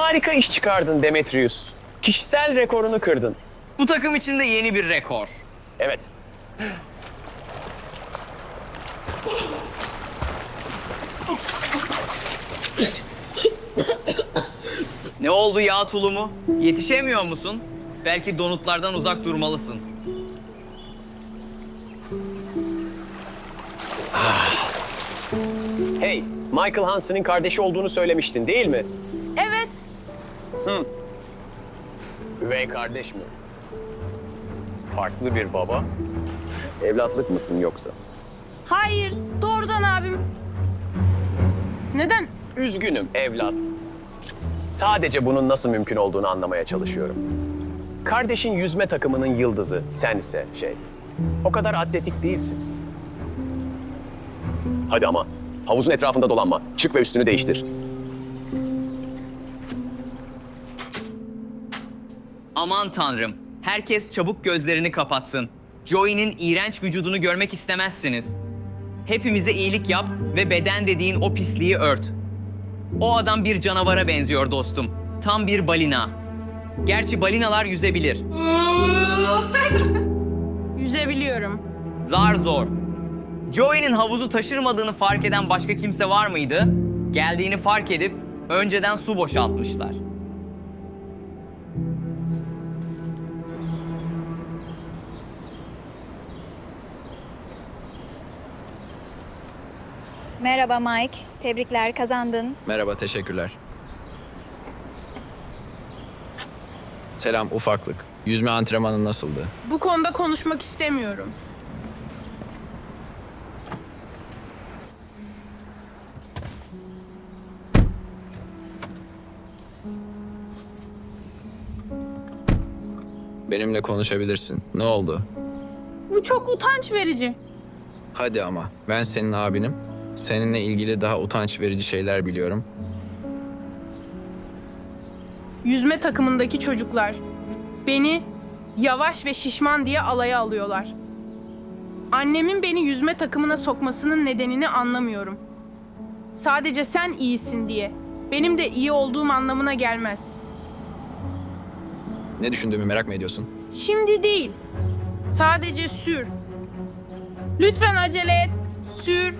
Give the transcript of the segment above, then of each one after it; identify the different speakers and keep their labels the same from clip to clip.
Speaker 1: Harika iş çıkardın Demetrius. Kişisel rekorunu kırdın.
Speaker 2: Bu takım için de yeni bir rekor.
Speaker 1: Evet.
Speaker 2: Ne oldu yağ tulumu? Yetişemiyor musun? Belki donutlardan uzak durmalısın.
Speaker 1: Hey, Michael Hansen'in kardeşi olduğunu söylemiştin değil mi? Üvey kardeş mi? Farklı bir baba. Evlatlık mısın yoksa?
Speaker 3: Hayır. Doğrudan abim. Neden?
Speaker 1: Üzgünüm evlat. Sadece bunun nasıl mümkün olduğunu anlamaya çalışıyorum. Kardeşin yüzme takımının yıldızı, sen ise şey. O kadar atletik değilsin. Hadi ama havuzun etrafında dolanma. Çık ve üstünü değiştir.
Speaker 2: Aman tanrım. Herkes çabuk gözlerini kapatsın. Joey'nin iğrenç vücudunu görmek istemezsiniz. Hepimize iyilik yap ve beden dediğin o pisliği ört. O adam bir canavara benziyor dostum. Tam bir balina. Gerçi balinalar yüzebilir.
Speaker 3: Yüzebiliyorum.
Speaker 2: Zar zor. Joey'nin havuzu taşırmadığını fark eden başka kimse var mıydı? Geldiğini fark edip önceden su boşaltmışlar.
Speaker 4: Merhaba Mike. Tebrikler kazandın.
Speaker 5: Merhaba, teşekkürler. Selam ufaklık. Yüzme antrenmanı nasıldı?
Speaker 3: Bu konuda konuşmak istemiyorum.
Speaker 5: Benimle konuşabilirsin. Ne oldu?
Speaker 3: Bu çok utanç verici.
Speaker 5: Hadi ama. Ben senin abinim. Seninle ilgili daha utanç verici şeyler biliyorum.
Speaker 3: Yüzme takımındaki çocuklar beni yavaş ve şişman diye alaya alıyorlar. Annemin beni yüzme takımına sokmasının nedenini anlamıyorum. Sadece sen iyisin diye. Benim de iyi olduğum anlamına gelmez.
Speaker 5: Ne düşündüğümü merak mı ediyorsun?
Speaker 3: Şimdi değil. Sadece sür. Lütfen acele et. Sür.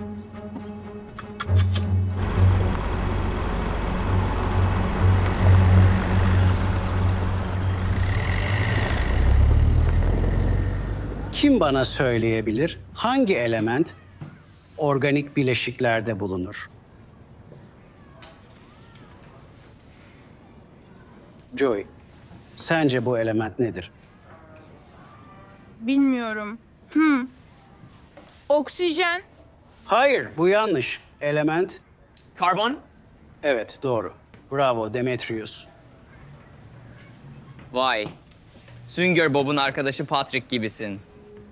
Speaker 6: Kim bana söyleyebilir hangi element organik bileşiklerde bulunur? Joy, sence bu element nedir?
Speaker 3: Bilmiyorum. Hmm. Oksijen.
Speaker 6: Hayır, bu yanlış. Element,
Speaker 2: Karbon?
Speaker 6: evet doğru. Bravo Demetrius.
Speaker 2: Vay. Sünger Bob'un arkadaşı Patrick gibisin.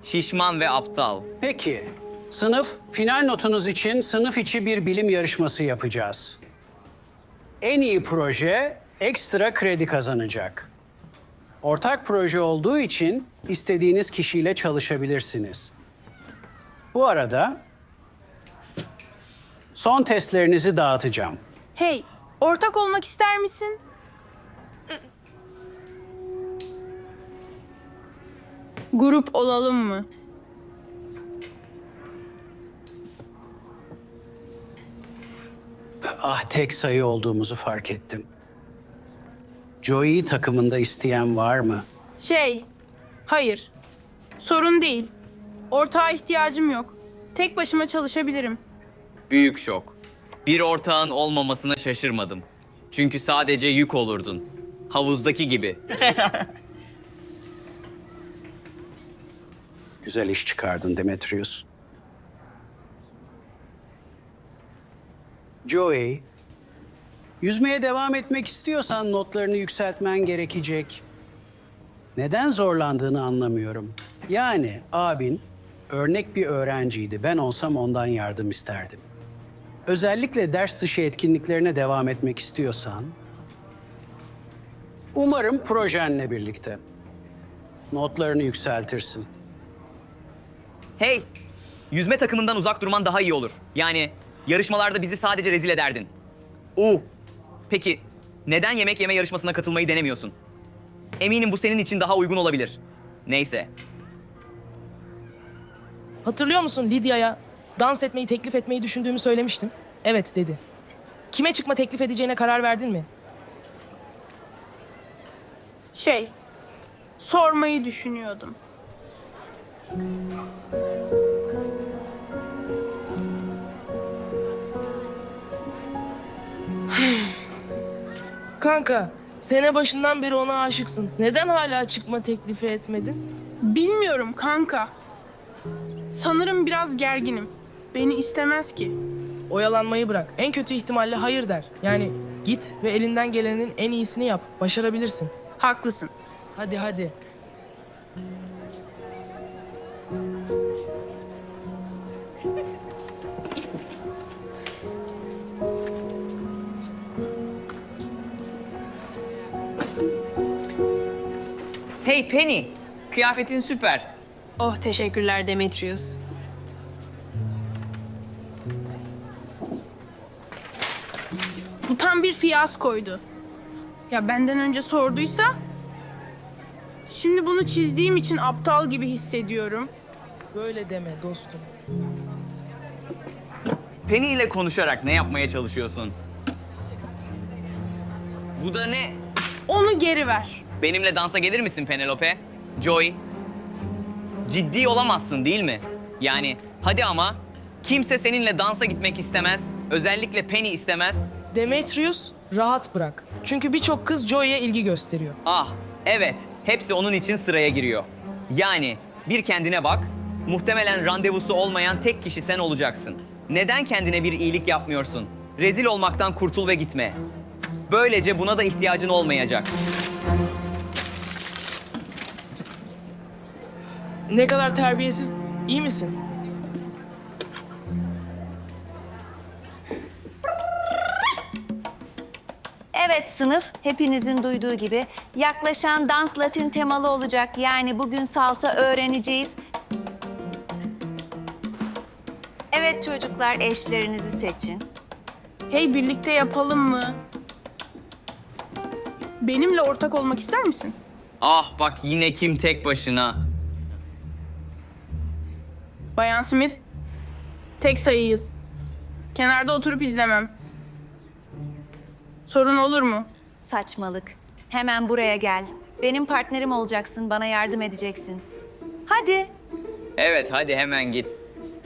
Speaker 2: Şişman ve aptal.
Speaker 6: Peki, sınıf final notunuz için sınıf içi bir bilim yarışması yapacağız. En iyi proje ekstra kredi kazanacak. Ortak proje olduğu için istediğiniz kişiyle çalışabilirsiniz. Bu arada son testlerinizi dağıtacağım.
Speaker 3: Hey, ortak olmak ister misin? Grup olalım mı?
Speaker 6: Ah tek sayı olduğumuzu fark ettim. Joey'i takımında isteyen var mı?
Speaker 3: Şey, hayır. Sorun değil. Ortağa ihtiyacım yok. Tek başıma çalışabilirim.
Speaker 2: Büyük şok. Bir ortağın olmamasına şaşırmadım. Çünkü sadece yük olurdun. Havuzdaki gibi.
Speaker 6: Güzel iş çıkardın Demetrius. Joey, yüzmeye devam etmek istiyorsan notlarını yükseltmen gerekecek. Neden zorlandığını anlamıyorum. Yani abin örnek bir öğrenciydi. Ben olsam ondan yardım isterdim. Özellikle ders dışı etkinliklerine devam etmek istiyorsan umarım projenle birlikte notlarını yükseltirsin.
Speaker 2: Hey! Yüzme takımından uzak durman daha iyi olur. Yani yarışmalarda bizi sadece rezil ederdin. Uh! Peki Neden yemek yeme yarışmasına katılmayı denemiyorsun? Eminim bu senin için daha uygun olabilir. Neyse.
Speaker 7: Hatırlıyor musun Lidya'ya dans etmeyi teklif etmeyi düşündüğümü söylemiştim. Evet dedi. Kime çıkma teklif edeceğine karar verdin mi?
Speaker 3: Şey, sormayı düşünüyordum.
Speaker 7: Kanka, sene başından beri ona aşıksın. Neden hala çıkma teklifi etmedin?
Speaker 3: Bilmiyorum kanka. Sanırım biraz gerginim. Beni istemez ki.
Speaker 7: Oyalanmayı bırak. En kötü ihtimalle hayır der. Yani git ve elinden gelenin en iyisini yap. Başarabilirsin.
Speaker 3: Haklısın.
Speaker 7: Hadi hadi.
Speaker 2: Hey Penny, kıyafetin süper.
Speaker 8: Oh teşekkürler Demetrius.
Speaker 3: Bu tam bir fiyaskoydu. Ya benden önce sorduysa... Şimdi bunu çizdiğim için aptal gibi hissediyorum.
Speaker 7: Böyle deme dostum.
Speaker 2: Penny ile konuşarak ne yapmaya çalışıyorsun? Bu da ne?
Speaker 3: Onu geri ver.
Speaker 2: Benimle dansa gelir misin Penelope? Joy? Ciddi olamazsın değil mi? Yani hadi ama kimse seninle dansa gitmek istemez. Özellikle Penny istemez.
Speaker 7: Demetrius, rahat bırak. Çünkü birçok kız Joey'e ilgi gösteriyor.
Speaker 2: Ah evet hepsi onun için sıraya giriyor. Yani bir kendine bak. Muhtemelen randevusu olmayan tek kişi sen olacaksın. Neden kendine bir iyilik yapmıyorsun? Rezil olmaktan kurtul ve gitme. Böylece buna da ihtiyacın olmayacak.
Speaker 7: Ne kadar terbiyesiz. İyi misin?
Speaker 4: Evet sınıf, hepinizin duyduğu gibi yaklaşan dans latin temalı olacak. Yani bugün salsa öğreneceğiz. Evet çocuklar, eşlerinizi seçin.
Speaker 3: Hey birlikte yapalım mı? Benimle ortak olmak ister misin?
Speaker 2: Ah bak yine kim tek başına.
Speaker 3: Bayan Smith, tek sayıyız. Kenarda oturup izlemem. Sorun olur mu?
Speaker 4: Saçmalık. Hemen buraya gel. Benim partnerim olacaksın, bana yardım edeceksin. Hadi.
Speaker 2: Evet hadi hemen git.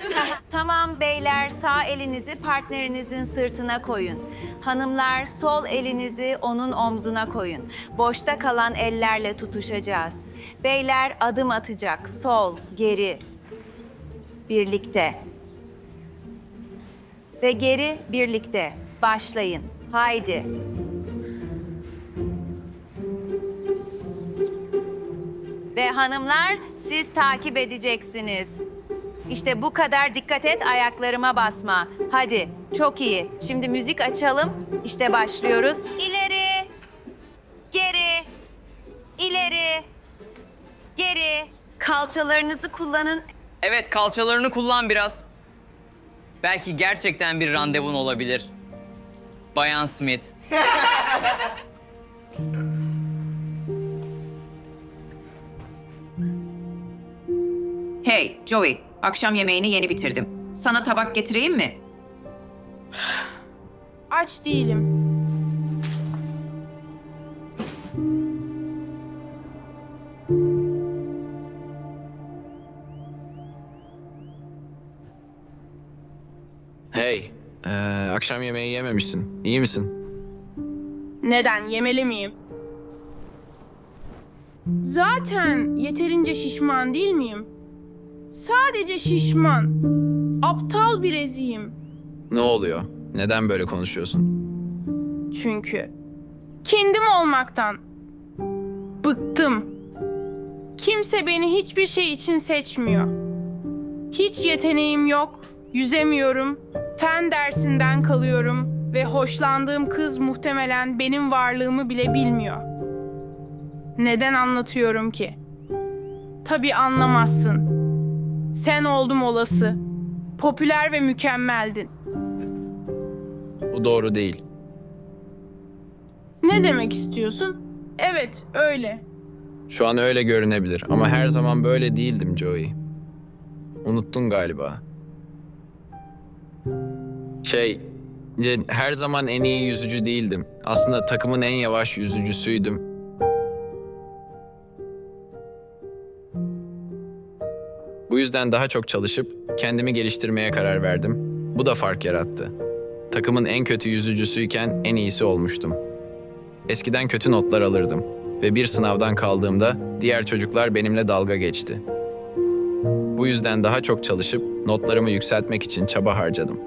Speaker 4: Tamam beyler, sağ elinizi partnerinizin sırtına koyun. Hanımlar, sol elinizi onun omzuna koyun. Boşta kalan ellerle tutuşacağız. Beyler adım atacak. Sol, geri. Birlikte. Ve geri birlikte. Başlayın. Haydi. Ve hanımlar siz takip edeceksiniz. İşte bu kadar dikkat et ayaklarıma basma. Hadi çok iyi. Şimdi müzik açalım. İşte başlıyoruz. İleri. Geri. İleri. Geri. Kalçalarınızı kullanın.
Speaker 2: Evet kalçalarını kullan biraz. Belki gerçekten bir randevun olabilir. Bayan Smith.
Speaker 9: Hey Joey, akşam yemeğini yeni bitirdim. Sana tabak getireyim mi?
Speaker 3: Aç değilim.
Speaker 5: Akşam yemeği yememişsin. İyi misin?
Speaker 3: Neden? Yemeli miyim? Zaten yeterince şişman değil miyim? Sadece şişman. Aptal bir eziyim.
Speaker 5: Ne oluyor? Neden böyle konuşuyorsun?
Speaker 3: Çünkü. Kendim olmaktan. Bıktım. Kimse beni hiçbir şey için seçmiyor. Hiç yeteneğim yok, yüzemiyorum, fen dersinden kalıyorum ve hoşlandığım kız muhtemelen benim varlığımı bile bilmiyor. Neden anlatıyorum ki? Tabii anlamazsın. Sen oldum olası. Popüler ve mükemmeldin.
Speaker 5: Bu doğru değil.
Speaker 3: Ne demek istiyorsun? Evet, öyle.
Speaker 5: Şu an öyle görünebilir ama her zaman böyle değildim Joey. Unuttun galiba. Şey, ce- her zaman en iyi yüzücü değildim. Aslında takımın en yavaş yüzücüsüydüm. Bu yüzden daha çok çalışıp kendimi geliştirmeye karar verdim. Bu da fark yarattı. Takımın en kötü yüzücüsüyken en iyisi olmuştum. Eskiden kötü notlar alırdım ve bir sınavdan kaldığımda diğer çocuklar benimle dalga geçti. Bu yüzden daha çok çalışıp notlarımı yükseltmek için çaba harcadım.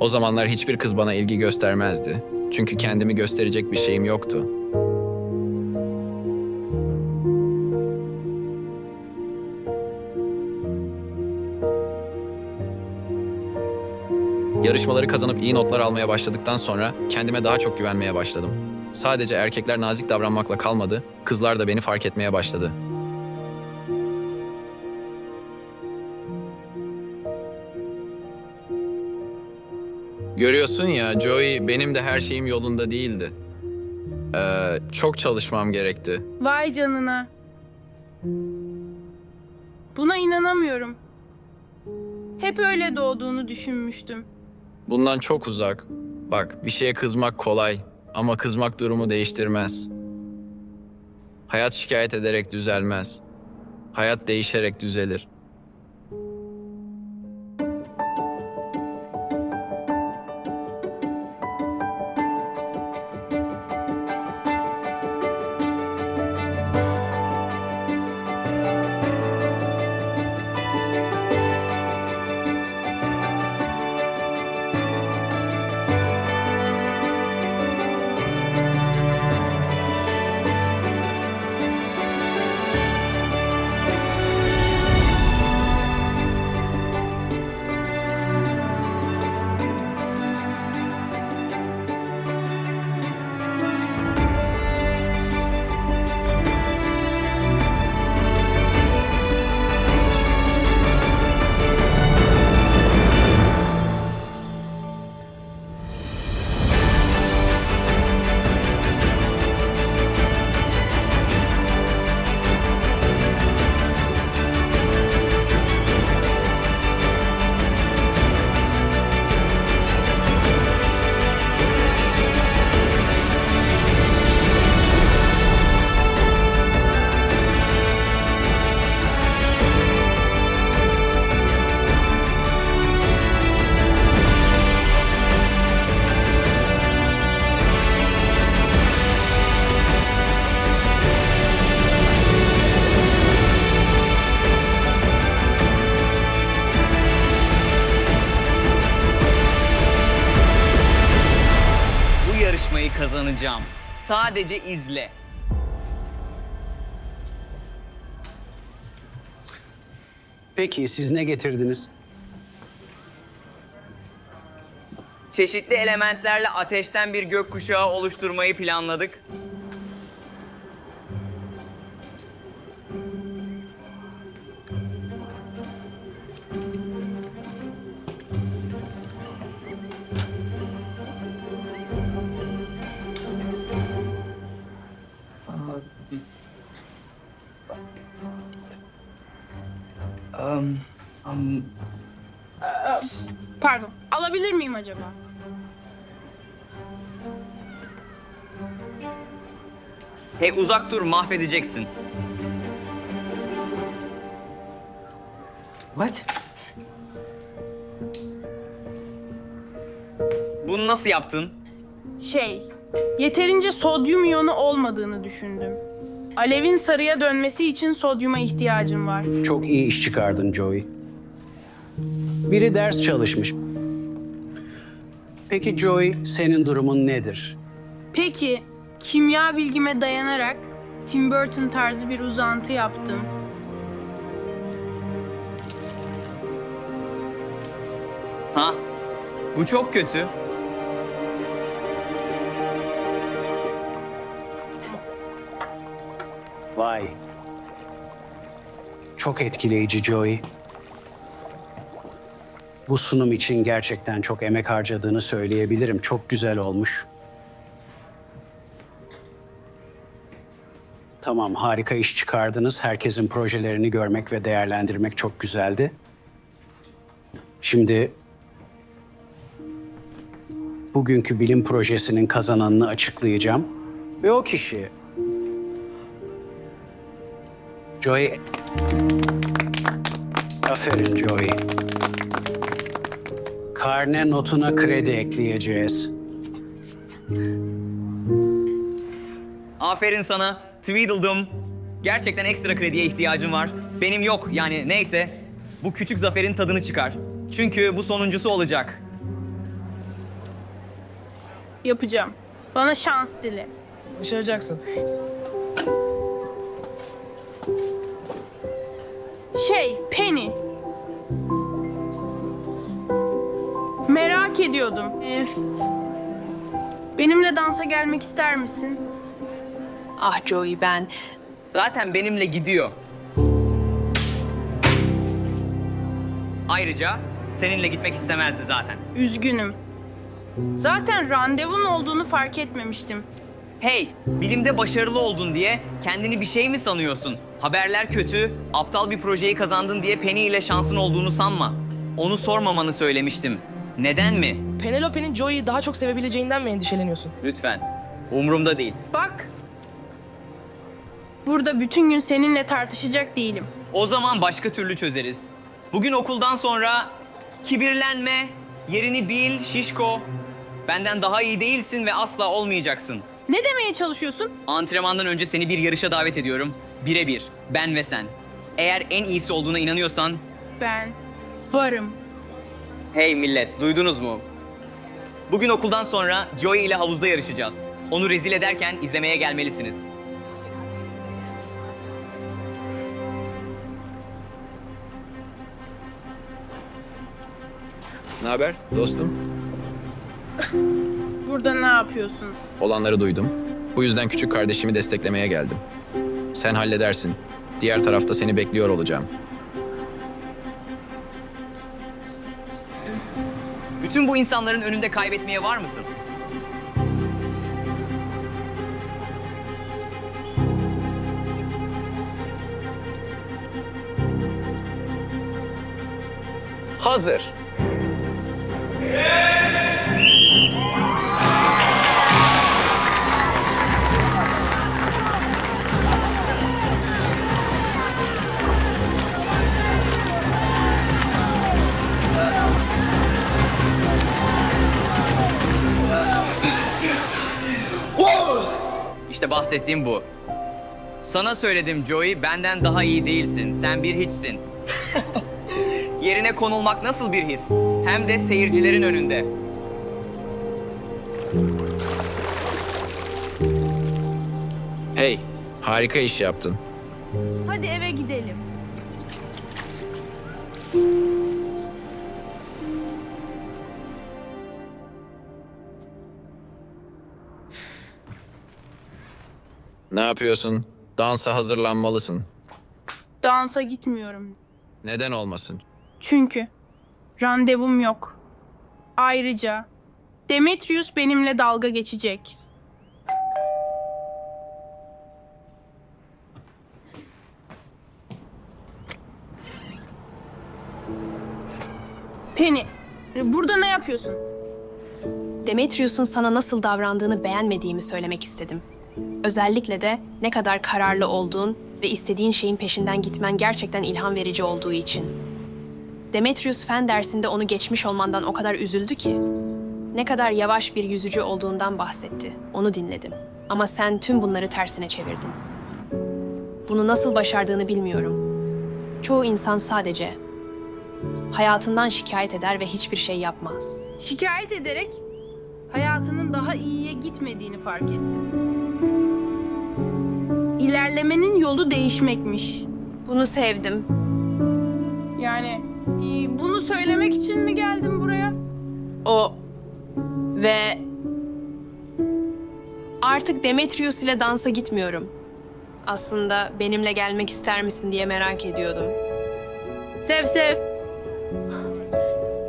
Speaker 5: O zamanlar hiçbir kız bana ilgi göstermezdi. Çünkü kendimi gösterecek bir şeyim yoktu. Yarışmaları kazanıp iyi notlar almaya başladıktan sonra kendime daha çok güvenmeye başladım. Sadece erkekler nazik davranmakla kalmadı, kızlar da beni fark etmeye başladı. Görüyorsun ya Joey benim de her şeyim yolunda değildi. Ee, çok çalışmam gerekti.
Speaker 3: Vay canına. Buna inanamıyorum. Hep öyle doğduğunu düşünmüştüm.
Speaker 5: Bundan çok uzak. Bak bir şeye kızmak kolay ama kızmak durumu değiştirmez. Hayat şikayet ederek düzelmez. Hayat değişerek düzelir.
Speaker 2: Sadece izle.
Speaker 6: Peki siz ne getirdiniz?
Speaker 2: Çeşitli elementlerle ateşten bir gökkuşağı oluşturmayı planladık.
Speaker 3: Acaba?
Speaker 2: Hey uzak dur mahvedeceksin.
Speaker 6: What?
Speaker 2: Bunu nasıl yaptın?
Speaker 3: Şey, yeterince sodyum iyonu olmadığını düşündüm. Alevin sarıya dönmesi için sodyuma ihtiyacım var.
Speaker 6: Çok iyi iş çıkardın Joey. Biri ders çalışmış. Peki Joey, senin durumun nedir?
Speaker 3: Peki, kimya bilgime dayanarak Tim Burton tarzı bir uzantı yaptım.
Speaker 2: Ha? Bu çok kötü.
Speaker 6: Vay. Çok etkileyici Joey. Bu sunum için gerçekten çok emek harcadığını söyleyebilirim. Çok güzel olmuş. Tamam, harika iş çıkardınız. Herkesin projelerini görmek ve değerlendirmek çok güzeldi. Şimdi bugünkü bilim projesinin kazananını açıklayacağım. Ve o kişi Joy Aferin Joy. Karne notuna kredi ekleyeceğiz.
Speaker 2: Aferin sana. Tweedledum. Gerçekten ekstra krediye ihtiyacım var. Benim yok yani neyse. Bu küçük zaferin tadını çıkar. Çünkü bu sonuncusu olacak.
Speaker 3: Yapacağım. Bana şans dile.
Speaker 7: Başaracaksın.
Speaker 3: Şey, ediyordum. Ee, benimle dansa gelmek ister misin?
Speaker 8: Ah Joey ben.
Speaker 2: Zaten benimle gidiyor. Ayrıca seninle gitmek istemezdi zaten.
Speaker 3: Üzgünüm. Zaten randevun olduğunu fark etmemiştim.
Speaker 2: Hey, bilimde başarılı oldun diye kendini bir şey mi sanıyorsun? Haberler kötü, aptal bir projeyi kazandın diye Penny ile şansın olduğunu sanma. Onu sormamanı söylemiştim. Neden mi?
Speaker 7: Penelope'nin Joey'i daha çok sevebileceğinden mi endişeleniyorsun?
Speaker 2: Lütfen. Umurumda değil.
Speaker 3: Bak. Burada bütün gün seninle tartışacak değilim.
Speaker 2: O zaman başka türlü çözeriz. Bugün okuldan sonra kibirlenme, yerini bil, şişko. Benden daha iyi değilsin ve asla olmayacaksın.
Speaker 3: Ne demeye çalışıyorsun?
Speaker 2: Antrenmandan önce seni bir yarışa davet ediyorum. Birebir, ben ve sen. Eğer en iyisi olduğuna inanıyorsan...
Speaker 3: Ben varım.
Speaker 2: Hey millet, duydunuz mu? Bugün okuldan sonra Joey ile havuzda yarışacağız. Onu rezil ederken izlemeye gelmelisiniz.
Speaker 5: Ne haber dostum?
Speaker 3: Burada ne yapıyorsun?
Speaker 5: Olanları duydum. Bu yüzden küçük kardeşimi desteklemeye geldim. Sen halledersin. Diğer tarafta seni bekliyor olacağım.
Speaker 2: Bütün bu insanların önünde kaybetmeye var mısın?
Speaker 1: Hazır.
Speaker 2: Bahsettiğim bu. Sana söyledim Joey, benden daha iyi değilsin. Sen bir hiçsin. Yerine konulmak nasıl bir his? Hem de seyircilerin önünde.
Speaker 5: Hey, harika iş yaptın. Ne yapıyorsun? Dansa hazırlanmalısın.
Speaker 3: Dansa gitmiyorum.
Speaker 5: Neden olmasın?
Speaker 3: Çünkü randevum yok. Ayrıca Demetrius benimle dalga geçecek. Penny, burada ne yapıyorsun?
Speaker 8: Demetrius'un sana nasıl davrandığını beğenmediğimi söylemek istedim. Özellikle de ne kadar kararlı olduğun ve istediğin şeyin peşinden gitmen gerçekten ilham verici olduğu için. Demetrius fen dersinde onu geçmiş olmandan o kadar üzüldü ki. Ne kadar yavaş bir yüzücü olduğundan bahsetti. Onu dinledim. Ama sen tüm bunları tersine çevirdin. Bunu nasıl başardığını bilmiyorum. Çoğu insan sadece hayatından şikayet eder ve hiçbir şey yapmaz.
Speaker 3: Şikayet ederek hayatının daha iyiye gitmediğini fark ettim. İlerlemenin yolu değişmekmiş.
Speaker 8: Bunu sevdim.
Speaker 3: Yani e, bunu söylemek için mi geldim buraya?
Speaker 8: O ve artık Demetrius ile dansa gitmiyorum. Aslında benimle gelmek ister misin diye merak ediyordum.
Speaker 3: Sev sev.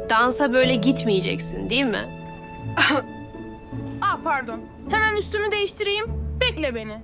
Speaker 8: Dansa böyle gitmeyeceksin, değil mi?
Speaker 3: Aa pardon. Hemen üstümü değiştireyim. Bekle beni.